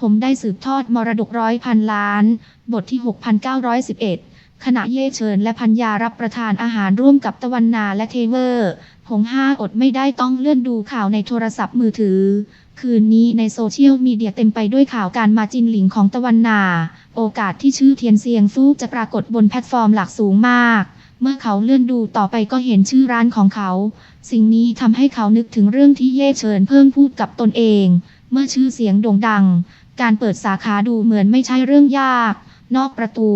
ผมได้สืบทอดมรดกร้อยพันล้าน บทที่ 6911 ขณะเย่เฉินและพัญญารับประทานอาหารร่วมกับตะวันนาและเทเวอร์หงห้าอดไม่ได้ต้องเลื่อนดูข่าวในโทรศัพท์มือถือ คืนนี้ในโซเชียลมีเดียเต็มไปด้วยข่าวการมาจินหลิงของตะวันนา โอกาสที่ชื่อเทียนเซียงฟูจะปรากฏบนแพลตฟอร์มหลักสูงมาก เมื่อเขาเลื่อนดูต่อไปก็เห็นชื่อร้านของเขา สิ่งนี้ทำให้เขานึกถึงเรื่องที่เย่เฉินเพิ่งพูดกับตนเอง เมื่อชื่อเสียงโด่งดัง การเปิดสาขาดูเหมือนไม่ใช่เรื่องยาก นอกประตู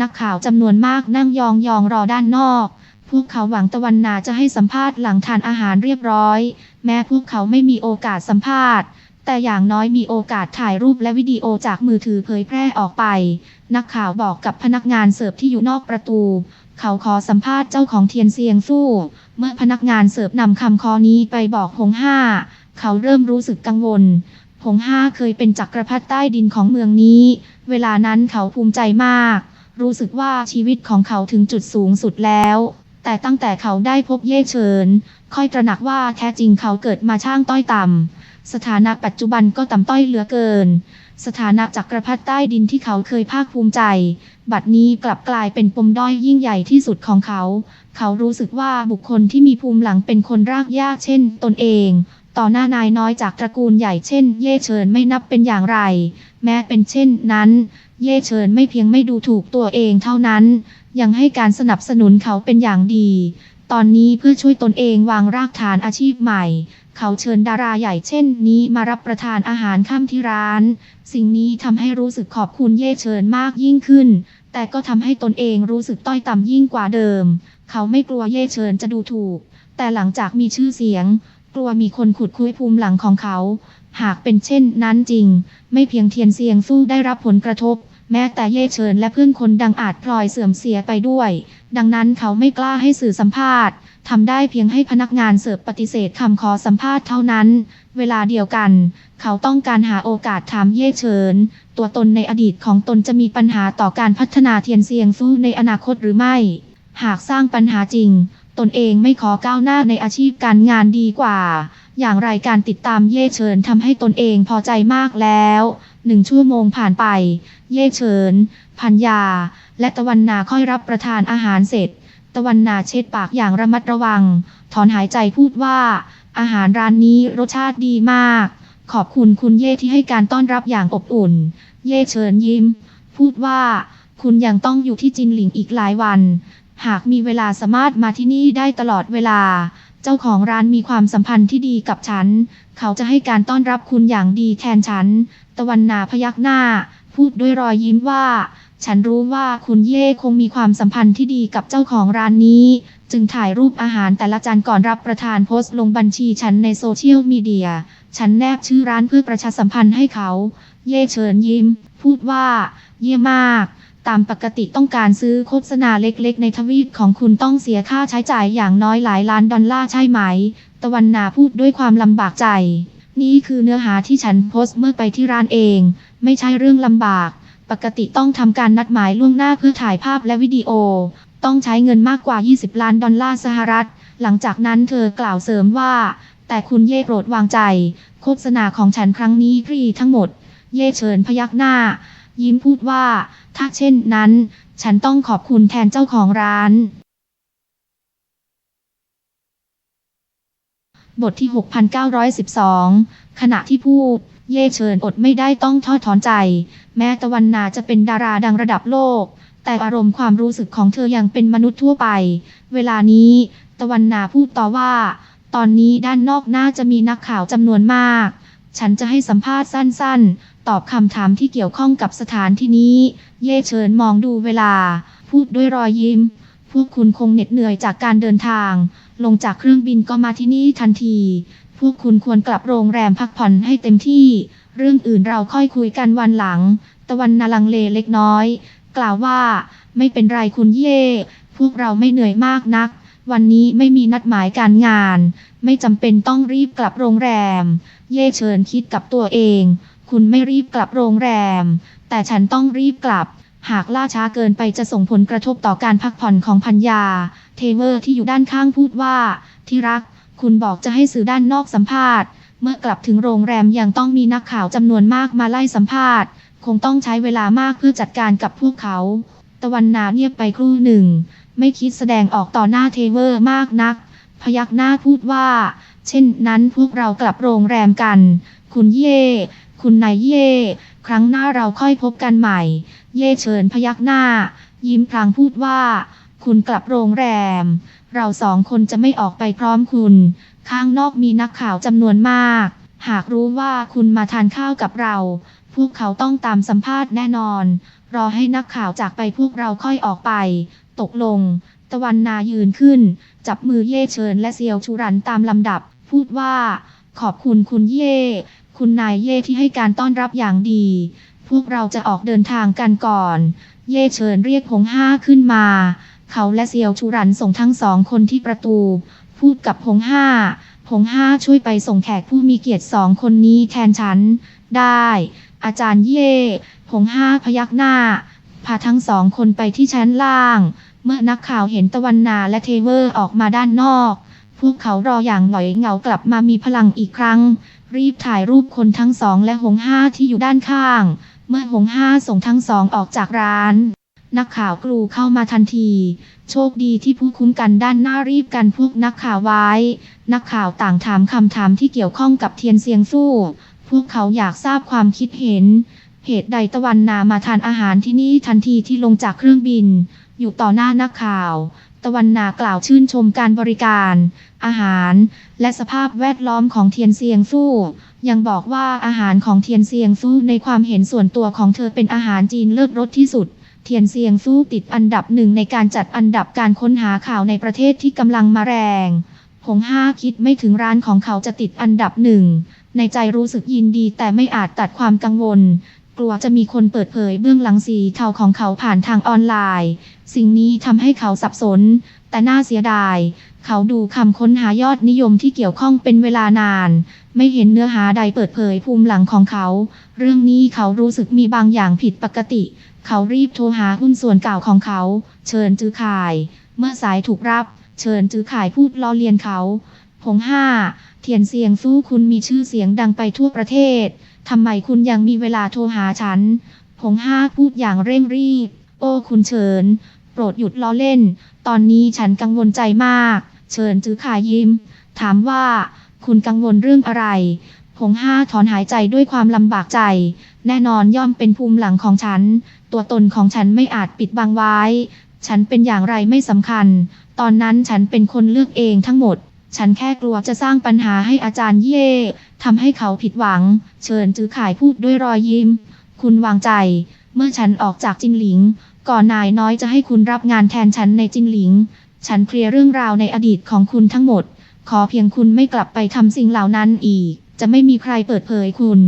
นักข่าวจำนวนมากนั่งยองยองรอด้านนอก พวกเขาหวังตะวันนาจะให้สัมภาษณ์หลังทานอาหารเรียบร้อย แม้พวกเขาไม่มีโอกาสสัมภาษณ์แต่อย่างน้อยมีโอกาสถ่ายรูปและวิดีโอจากมือถือเผยแพร่ออกไป นักข่าวบอกกับพนักงานเสิร์ฟที่อยู่นอกประตู เขาขอสัมภาษณ์เจ้าของเทียนเซียงฟู่เมื่อพนักงานเสิร์ฟนำคำคอนี้ไปบอกหงห้า เขาเริ่มรู้สึกกังวล หงห้าเคยเป็นจักรพรรดิใต้ดินของเมืองนี้ เวลานั้นเขาภูมิใจมาก รู้สึกว่าชีวิตของเขาถึงจุดสูงสุดแล้ว แต่ตั้งแต่เขาได้พบเย่เฉิน ค่อยตระหนักว่าแท้จริงเขาเกิดมาช่างต้อยต่ำ สถานะปัจจุบันก็ต่ำต้อยเหลือเกิน สถานะจักรพรรดิใต้ดินที่เขาเคยภาคภูมิใจ บัดนี้กลับกลายเป็นปมด้อยยิ่งใหญ่ที่สุดของเขา เขารู้สึกว่าบุคคลที่มีภูมิหลังเป็นคนรากยากเช่น ตนเอง ต่อหน้านายน้อยจากตระกูลใหญ่เช่น เย่เฉินไม่นับเป็นอย่างไร แม้เป็นเช่นนั้น เย่เฉินไม่เพียงไม่ดูถูกตัวเองเท่านั้น ยังให้การสนับสนุนเขาเป็นอย่างดี ตอนนี้เพื่อช่วยตนเองวางรากฐานอาชีพใหม่ เขาเชิญดาราใหญ่เช่น นี้มารับประทานอาหารค่ำที่ร้าน สิ่งนี้ทำให้รู้สึกขอบคุณเย่เฉินมากยิ่งขึ้น แต่ก็ทำให้ตนเองรู้สึกต้อยต่ำยิ่งกว่าเดิม เขาไม่กลัวเย่เฉินจะดูถูก แต่หลังจากมีชื่อเสียง กลัวมีคนขุดคุยภูมิหลังของเขา หากเป็นเช่นนั้นจริง ไม่เพียงเทียนเซียงสู้ได้รับผลกระทบ แม้แต่เย่เฉินและเพื่อนคนดังอาจพลอยเสื่อมเสียไปด้วย ดังนั้นเขาไม่กล้าให้สื่อสัมภาษณ์ทำได้เพียงให้พนักงานเสิร์ฟปฏิเสธคำขอสัมภาษณ์เท่านั้น เวลาเดียวกัน เขาต้องการหาโอกาสถามเย่เฉิน ตัวตนในอดีตของตนจะมีปัญหาต่อการพัฒนาเทียนเซียงฟู่ในอนาคตหรือไม่ หากสร้างปัญหาจริง ตนเองไม่ขอก้าวหน้าในอาชีพการงานดีกว่า อย่างไรการติดตามเย่เฉินทำให้ตนเองพอใจมากแล้วหนึ่งชั่วโมงผ่านไป เย่เฉิน พัญญาและตะวันนาค่อยรับประทานอาหารเสร็จ ตะวันนาเช็ดปากอย่างระมัดระวัง ถอนหายใจพูดว่า อาหารร้านนี้รสชาติดีมาก ขอบคุณคุณเย่ที่ให้การต้อนรับอย่างอบอุ่น เย่เฉินยิ้ม พูดว่า คุณยังต้องอยู่ที่จินหลิงอีกหลายวัน หากมีเวลาสามารถมาที่นี่ได้ตลอดเวลา เจ้าของร้านมีความสัมพันธ์ที่ดีกับฉัน เขาจะให้การต้อนรับคุณอย่างดีแทนฉัน ตะวันนาพยักหน้า พูดด้วยรอยยิ้มว่า ฉันรู้ว่าคุณเย่คงมีความสัมพันธ์ที่ดีกับเจ้าของร้านนี้ จึงถ่ายรูปอาหารแต่ละจานก่อนรับประทานโพสต์ลงบัญชีฉันในโซเชียลมีเดีย ฉันแนบชื่อร้านเพื่อประชาสัมพันธ์ให้เขา เย่เฉินยิ้ม พูดว่า เยี่ยมมาก ตามปกติต้องการซื้อโฆษณาเล็กๆ ในทวีตของคุณต้องเสียค่าใช้จ่ายอย่างน้อยหลายล้านดอลลาร์ใช่ไหม ตะวันนาพูดด้วยความลำบากใจ นี่คือเนื้อหาที่ฉันโพสต์เมื่อไปที่ร้านเอง ไม่ใช่เรื่องลำบาก ปกติต้องทำการนัดหมายล่วงหน้าเพื่อถ่ายภาพและวิดีโอ ต้องใช้เงินมากกว่า 20 ล้านดอลลาร์สหรัฐ หลังจากนั้นเธอกล่าวเสริมว่า แต่คุณเย่โปรดวางใจ โฆษณาของฉันครั้งนี้ฟรีทั้งหมด เย่เฉินพยักหน้า ยิ้มพูดว่า ถ้าเช่นนั้น ฉันต้องขอบคุณแทนเจ้าของร้าน บทที่ 6912 ขณะที่พูด เย่เฉินอดไม่ได้ต้องทอดถอนใจ แม้ตะวันนาจะเป็นดาราดังระดับโลก แต่อารมณ์ความรู้สึกของเธอยังเป็นมนุษย์ทั่วไป เวลานี้ ตะวันนาพูดต่อว่า ตอนนี้ด้านนอกน่าจะมีนักข่าวจำนวนมาก ฉันจะให้สัมภาษณ์สั้นๆ ตอบคำถามที่เกี่ยวข้องกับสถานที่นี้ เย่เฉินมองดูเวลา พูดด้วยรอยยิ้ม พวกคุณคงเหน็ดเหนื่อยจากการเดินทาง ลงจากเครื่องบินก็มาที่นี่ทันที พวกคุณควรกลับโรงแรมพักผ่อนให้เต็มที่ เรื่องอื่นเราค่อยคุยกันวันหลัง ตะวันนาลังเลเล็กน้อย กล่าวว่า ไม่เป็นไรคุณเย่ พวกเราไม่เหนื่อยมากนัก วันนี้ไม่มีนัดหมายการงาน ไม่จำเป็นต้องรีบกลับโรงแรม เย่เชิญคิดกับตัวเอง คุณไม่รีบกลับโรงแรม แต่ฉันต้องรีบกลับ หากล่าช้าเกินไปจะส่งผลกระทบต่อการพักผ่อนของพัญญา เทเวอร์ที่อยู่ด้านข้างพูดว่า ที่รัก คุณบอกจะให้สื่อด้านนอกสัมภาษณ์ เมื่อกลับถึงโรงแรมยังต้องมีนักข่าวจำนวนมากมาไล่สัมภาษณ์ คงต้องใช้เวลามากเพื่อจัดการกับพวกเขา ตะวันนาเงียบไปครู่หนึ่ง ไม่คิดแสดงออกต่อหน้าเทเวอร์มากนัก พยักหน้าพูดว่า เช่นนั้นพวกเรากลับโรงแรมกัน คุณเย่ คุณนายเย่ ครั้งหน้าเราค่อยพบกันใหม่ เย่เชิญพยักหน้า ยิ้มพลางพูดว่า คุณกลับโรงแรม เราสองคนจะไม่ออกไปพร้อมคุณ ข้างนอกมีนักข่าวจำนวนมาก หากรู้ว่าคุณมาทานข้าวกับเรา พวกเขาต้องตามสัมภาษณ์แน่นอน รอให้นักข่าวจากไปพวกเราค่อยออกไป ตกลง ตะวันนายืนขึ้น จับมือเย่เชิญและเซียวชูรันตามลำดับ พูดว่า ขอบคุณคุณเย่ คุณนายเย่ที่ให้การต้อนรับอย่างดี พวกเราจะออกเดินทางกันก่อน เย่เชิญเรียกหงห้าขึ้นมา เขาและเซียวชูรันส่งทั้งสองคนที่ประตู พูดกับหงห้าหงห้าช่วยไปส่งแขกผู้มีเกียรติสองคนนี้แทนฉัน ได้ อาจารย์เย่หงห้าพยักหน้า พาทั้งสองคนไปที่ชั้นล่าง เมื่อนักข่าวเห็นตะวันนาและเทเวอร์ออกมาด้านนอก พวกเขารออย่างหงอยเหงากลับมามีพลังอีกครั้ง รีบถ่ายรูปคนทั้งสองและหงห้าที่อยู่ด้านข้าง เมื่อหงห้าส่งทั้งสองออกจากร้าน นักข่าวกรูเข้ามาทันที โชคดีที่ผู้คุ้มกันด้านหน้ารีบกันพวกนักข่าวไว้ นักข่าวต่างถามคำถามที่เกี่ยวข้องกับเทียนเซียงสู้ พวกเขาอยากทราบความคิดเห็น เหตุใดตะวันนามาทานอาหารที่นี่ทันทีที่ลงจากเครื่องบิน อยู่ต่อหน้านักข่าว ตะวันนากล่าวชื่นชมการบริการ อาหาร และสภาพแวดล้อมของเทียนเซียงสู้ยังบอกว่าอาหารของเทียนเซียงสู้ในความเห็นส่วนตัวของเธอเป็นอาหารจีนเลิศรสที่สุดเทียนเซียงสู้ติดอันดับหนึ่งในการจัดอันดับการค้นหาข่าวในประเทศที่กำลังมาแรงผงห้าคิดไม่ถึงร้านของเขาจะติดอันดับหนึ่ง ในใจรู้สึกยินดีแต่ไม่อาจตัดความกังวล กลัวจะมีคนเปิดเผยเบื้องหลังสีเทาของเขาผ่านทางออนไลน์ สิ่งนี้ทำให้เขาสับสน แต่น่าเสียดาย เขาดูคำค้นหายอดนิยมที่เกี่ยวข้องเป็นเวลานาน ไม่เห็นเนื้อหาใดเปิดเผยภูมิหลังของเขา เรื่องนี้เขารู้สึกมีบางอย่างผิดปกติ เขารีบโทรหาหุ้นส่วนเก่าของเขา เชิญจื้อข่าย เมื่อสายถูกรับ เชิญจื้อข่ายพูดล้อเลียนเขาผงห้าเทียนเสียงสู้คุณมีชื่อเสียงดังไปทั่วประเทศ ทำไมคุณยังมีเวลาโทรหาฉันผงห้าพูดอย่างเร่งรีบ โอ้คุณเชิญโปรดหยุดล้อเล่น ตอนนี้ฉันกังวลใจมากเชิญจื้อข่ายยิ้ม ถามว่า คุณกังวลเรื่องอะไรผงห้าถอนหายใจด้วยความลำบากใจ แน่นอนย่อมเป็นภูมิหลังของฉัน ตัวตนของฉันไม่อาจปิดบังไว้ ฉันเป็นอย่างไรไม่สำคัญ ตอนนั้นฉันเป็นคนเลือกเองทั้งหมด ฉันแค่กลัวจะสร้างปัญหาให้อาจารย์เย่ทำให้เขาผิดหวัง เชิญจื้อข่ายพูดด้วยรอยยิ้ม คุณวางใจ เมื่อฉันออกจากจินหลิง ก่อนนายน้อยจะให้คุณรับงานแทนฉันในจินหลิง ฉันเคลียร์เรื่องราวในอดีตของคุณทั้งหมด ขอเพียงคุณไม่กลับไปทำสิ่งเหล่านั้นอีก จะไม่มีใครเปิดเผยคุณ